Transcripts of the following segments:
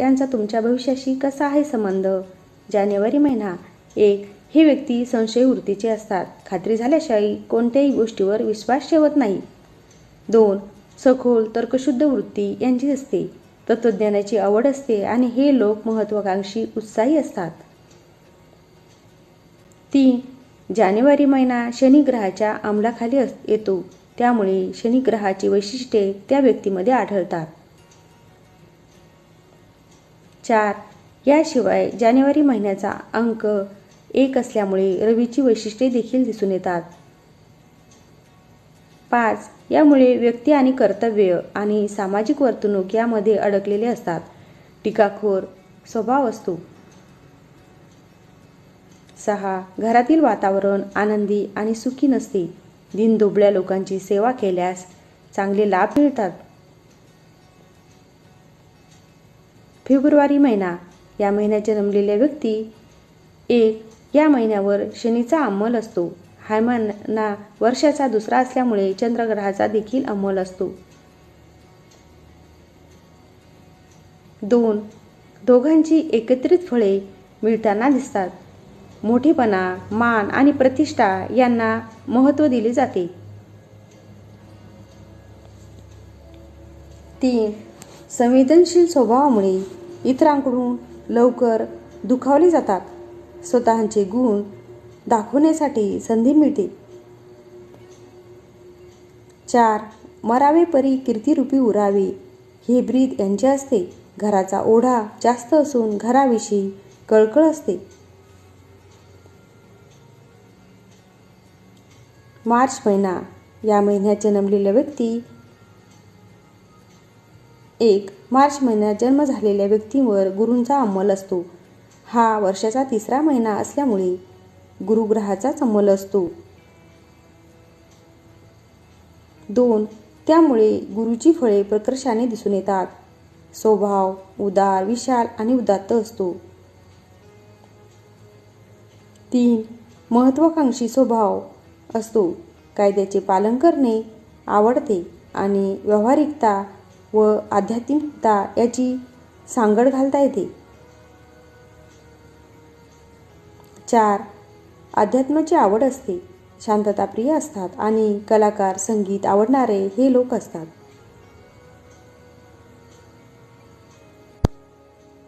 यांचा तुमच्या भविष्याशी कसा आहे संबंध? जानेवारी महिना एक. हे व्यक्ती संशय वृत्तीचे असतात. खात्री झाल्याशिवाय कोणत्याही गोष्टीवर विश्वास ठेवत नाही. दोन. सखोल तर्कशुद्ध वृत्ती यांची असते. तत्त्वज्ञानाची आवड असते आणि हे लोक महत्त्वाकांक्षी उत्साही असतात. तीन. जानेवारी महिना शनिग्रहाच्या अंमलाखाली अस येतो. त्यामुळे शनिग्रहाची वैशिष्ट्ये त्या व्यक्तीमध्ये आढळतात. चार. याशिवाय जानेवारी महिन्याचा अंक एक असल्यामुळे रवीची वैशिष्ट्ये देखील दिसून येतात. पाच. यामुळे व्यक्ती आणि कर्तव्य आणि सामाजिक वर्तणूक यामध्ये अडकलेले असतात. टीकाखोर स्वभाव असतो. सहा. घरातील वातावरण आनंदी आणि सुखी नसते. दिनदुबळ्या लोकांची सेवा केल्यास चांगले लाभ मिळतात. फेब्रुवारी महिना. या महिन्यात जन्मलेल्या व्यक्ती एक. या महिन्यावर शनीचा अंमल असतो. हा महिना वर्षाचा दुसरा असल्यामुळे चंद्रग्रहाचा देखील अंमल असतो. दोन. दोघांची एकत्रित फळे मिळताना दिसतात. मोठेपणा मान आणि प्रतिष्ठा यांना महत्त्व दिले जाते. तीन. संवेदनशील स्वभावामुळे इतरांकडून लवकर दुखावले जातात. स्वतःचे गुण दाखवण्यासाठी संधी मिळते. चार मरावे परी कीर्तिरूपी उरावे. हे ब्रीद यांचे असते. घराचा ओढा जास्त असून घराविषयी कळकळ असते. मार्च महिना. या महिन्यात जन्मलेल्या व्यक्ती एक मार्च महिन्यात जन्म झालेल्या व्यक्तींवर गुरूंचा अंमल असतो. हा वर्षाचा तिसरा महिना असल्यामुळे गुरुग्रहाचाच अंमल असतो. दोन त्यामुळे गुरुची फळे प्रकर्षाने दिसून येतात. स्वभाव उदार विशाल आणि उदात्त असतो. तीन महत्वाकांक्षी स्वभाव असतो. कायद्याचे पालन करणे आवडते आणि व्यावहारिकता व आध्यात्मिकता याची सांगड घालता येते. चार अध्यात्माची आवड असते. शांतताप्रिय असतात आणि कलाकार संगीत आवडणारे हे लोक असतात.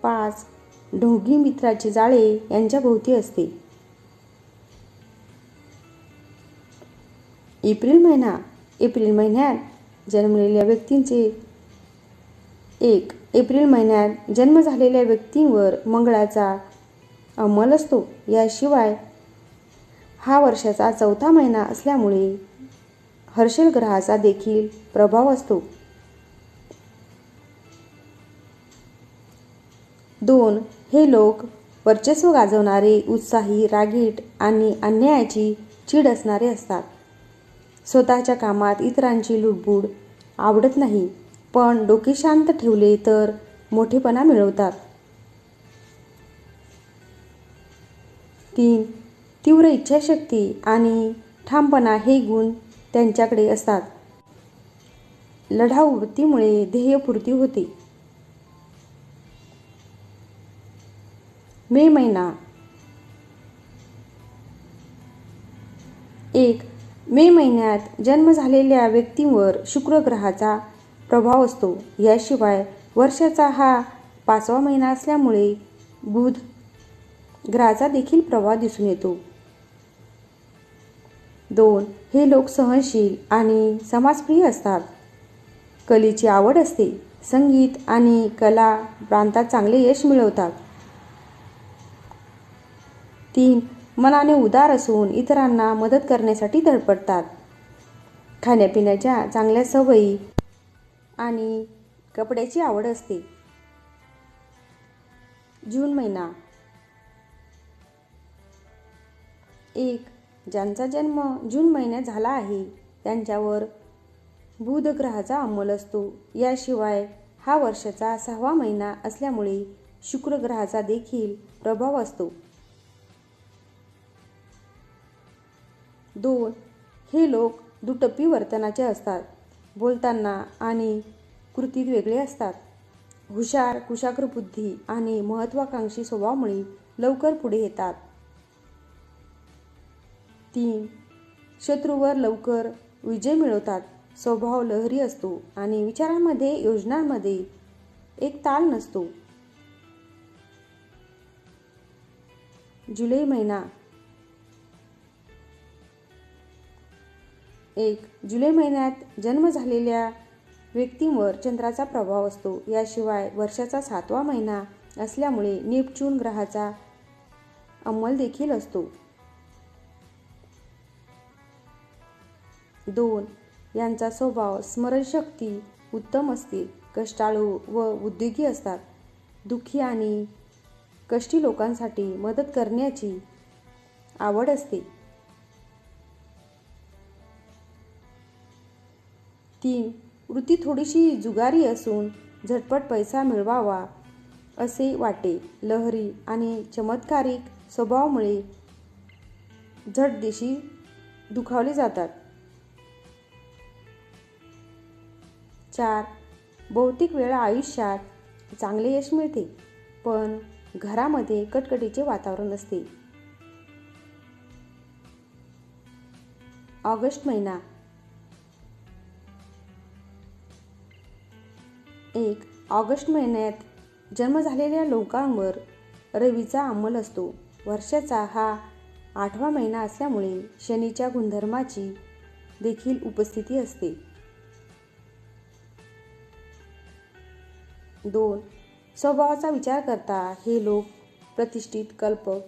पाच ढोंगी मित्राचे जाळे यांच्या भोवती असते. एप्रिल महिना एप्रिल महिन्यात जन्मलेल्या व्यक्तींचे एक एप्रिल महिन्यात जन्म झालेल्या व्यक्तींवर मंगळाचा अंमल असतो. याशिवाय हा वर्षाचा चौथा महिना असल्यामुळे हर्षल ग्रहाचा देखील प्रभाव असतो. दोन हे लोक वर्चस्व गाजवणारे उत्साही रागीट आणि अन्यायाची चीड असणारे असतात. स्वतःच्या कामात इतरांची लुडबुड आवडत नाही. पण डोके शांत ठेवले तर मोठेपणा मिळवतात. तीन तीव्र इच्छाशक्ती आणि ठामपणा हे गुण त्यांच्याकडे असतात. लढाऊ वृत्तीमुळे ध्येयपूर्ती होते. मे महिना. एक मे महिन्यात जन्म झालेल्या व्यक्तींवर शुक्र ग्रहाचा प्रभाव असतो. याशिवाय वर्षाचा हा पाचवा महिना असल्यामुळे बुध ग्रहाचा देखील प्रभाव दिसून येतो. दोन हे लोक सहनशील आणि समाजप्रिय असतात. कलेची आवड असते. संगीत आणि कला प्रांतात चांगले यश मिळवतात. तीन मनाने उदार असून इतरांना मदत करण्यासाठी धडपडतात. खाण्यापिण्याच्या चांगल्या सवयी आणि कपड्याची आवड असते. जून महिना. एक ज्यांचा जन्म जून महिन्यात झाला आहे त्यांच्यावर बुध ग्रहाचा अंमल असतो. याशिवाय हा वर्षाचा सहावा महिना असल्यामुळे शुक्र ग्रहाचा देखील प्रभाव असतो. दोन हे लोक दुटप्पी वर्तनाचे असतात. बोलताना आणि कृतीत वेगळे असतात. हुशार कुशाग्र बुद्धी आणि महत्वाकांक्षी स्वभावामुळे लवकर पुढे येतात. तीन शत्रूवर लवकर विजय मिळवतात. स्वभाव लहरी असतो आणि विचारांमध्ये योजनांमध्ये एक ताल नसतो. जुलै महिना एक जुलै महिन्यात जन्म झालेल्या व्यक्तींवर चंद्राचा प्रभाव असतो. याशिवाय वर्षाचा सातवा महिना असल्यामुळे नेपच्यून ग्रहाचा अंमल देखील असतो. दोन यांचा स्वभाव स्मरणशक्ती उत्तम असते. कष्टाळू व उद्योगी असतात. दुःखी आणि कष्टी लोकांसाठी मदत करण्याची आवड असते. ती वृत्ती थोडीशी जुगारी असून झटपट पैसा मिळवावा असे वाटे लहरी आणि चमत्कारिक स्वभावामुळे झट दिशी दुखावले जातात. चार बहुतेक वेळा आयुष्यात चांगले यश मिळते पण घरामध्ये कटकटीचे वातावरण असते. ऑगस्ट महिना ऑगस्ट महिन्यात जन्म झालेल्या लोकांवर रवीचा अंमल असतो. वर्षाचा हा आठवा महिना असल्यामुळे शनीच्या गुणधर्माची देखील उपस्थिती असते. दोन. स्वभावाचा विचार करता हे लोक प्रतिष्ठित कल्पक